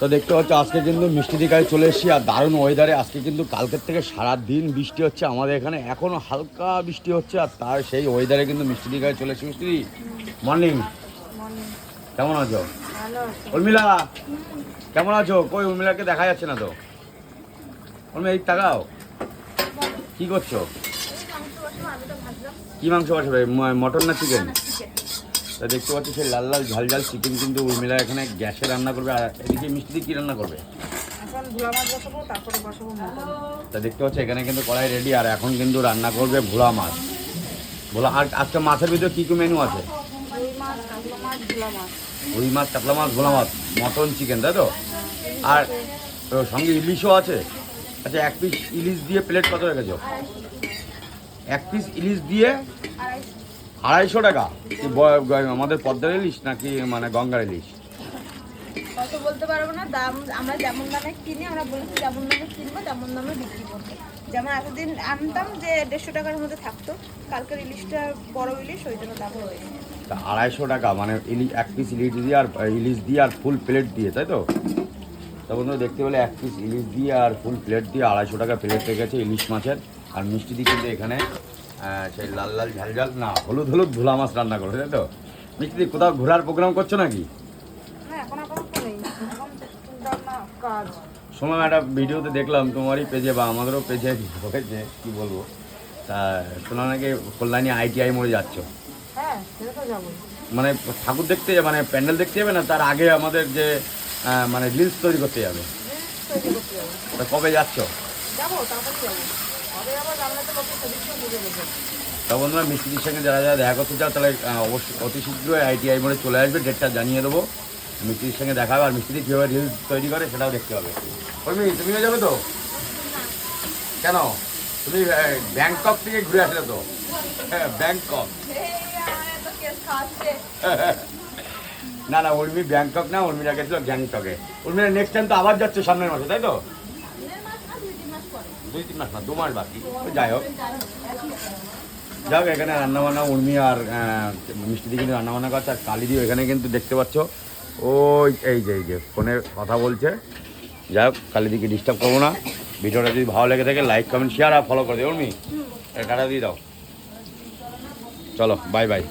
তো দেখতে পাচ্ছ আজকে কিন্তু মিষ্টি দিকায় চলে এসেছি আর দারুণ ওয়েদারে আজকে কিন্তু কালকের থেকে সারা দিন বৃষ্টি হচ্ছে আমাদের এখানে এখনও হালকা বৃষ্টি হচ্ছে আর তার সেই ওয়েদারে কিন্তু মিষ্টি দিকায় চলে এসেছি। মিষ্টি মর্নিং কেমন আছো? উর্মিলা কেমন আছো? কই উর্মিলাকে দেখা যাচ্ছে না তো? উর্মি এই তাকাও। কি করছ? কি মাংস বসাবে মটন না চিকেন তা দেখতে পাচ্ছি সেই লাল লাল ঝাল ঝাল চিকেন কিন্তু উর্মিলা এখানে গ্যাসে রান্না করবে। আর এদিকে মিষ্টি দিয়ে কি রান্না করবে? তা দেখতে পাচ্ছি এখানে কিন্তু কড়াই রেডি আর এখন কিন্তু রান্না করবে ভোলা মাছ। ভোলা আর আজকে মাছের ভিতরে কী কী মেনু আছে? রুই মাছ কাতলা মাছ ভোলা মাছ। রুই মাছ কাতলা মাছ ভোলা মাছ মটন চিকেন তাই তো? আর সঙ্গে ইলিশও আছে। আচ্ছা এক পিস ইলিশ দিয়ে প্লেট কত রেখেছো? এক পিস ইলিশ দিয়ে আড়াইশো টাকা। আমাদের পদ্মার ইলিশ নাকি মানে গঙ্গার ইলিশ? কত বলতে পারব না দাম আমরা যেমন দামে কিনি আমরা বলেছি যেমন দামে কিনবো তেমন দামে বিক্রি করব। যেমন এতদিন আনতাম যে দেড়শো টাকার মধ্যে থাকতো কালকের ইলিশটা বড় ইলিশ ওই জন্য দাম তা আড়াইশো টাকা মানে ইলিশ এক পিস ইলিশ দিয়ে আর ইলিশ দিয়ে আর ফুল প্লেট দিয়ে তাই তো? তা বন্ধুরা দেখতে পেলে এক পিস ইলিশ দিয়ে আর ফুল প্লেট দিয়ে আড়াইশো টাকা প্লেট রেখেছে ইলিশ মাছের আর মিষ্টি দিয়ে কিন্তু এখানে সেই লাল লাল ঝাল ঝাল না হলুদ হলুদ ভোলা মাছ রান্না করবে তাই তো? মিষ্টি কোথাও ঘোরার প্রোগ্রাম করছ নাকি? সময় একটা ভিডিওতে দেখলাম তোমারই পেজে বা আমাদেরও পেজে হয়েছে কি বলব? তা তোমরা নাকি কল্যাণী আইটিআই মোড়ে যাচ্ছ? হ্যাঁ মানে ঠাকুর দেখতে যাবে মানে প্যান্ডেল দেখতে যাবে না তার আগে আমাদের যে মানে রিলস তৈরি করতে যাবে? কবে যাচ্ছ? যাব। তো বন্ধুরা মিস্ত্রির সঙ্গে যারা যারা দেখা করতে চাও তাহলে অতি শীঘ্রই আইটিআই মোড়ে চলে আসবে ডেটটা জানিয়ে দেবো। মিস্ত্রির সঙ্গে দেখা হবে আর মিস্ত্রি কীভাবে রিলস তৈরি করে সেটাও দেখতে হবে। কর্মী তুমিও যাবে তো? কেন? তুমি ব্যাংকক থেকে ঘুরে আসলে তো? হ্যাঁ ব্যাংকক। না না উর্মি ব্যাংকক না উর্মিরা গেছিল গ্যাংটকে। উর্মিরা নেক্সট টাইম তো আবার যাচ্ছে সামনের মাসে তাই তো? দুই তিন মাস না, দু মাস বাকি। যাই হোক। যাই হোক, এখানে রান্নাবান্না, উর্মি আর মিষ্টি দিয়ে কিন্তু রান্নাবান্না করছে, আর কালি দিয়ে এখানে কিন্তু দেখতে পাচ্ছ। ওই এই যে এই যে, ফোনে কথা বলছে। যাই হোক, কালি দিকে ডিস্টার্ব করব না। ভিডিওটা যদি ভালো লেগে থাকে লাইক কমেন্ট শেয়ার আর ফলো করে দিও, উর্মি। টাটা দিয়ে দাও। চলো বাই বাই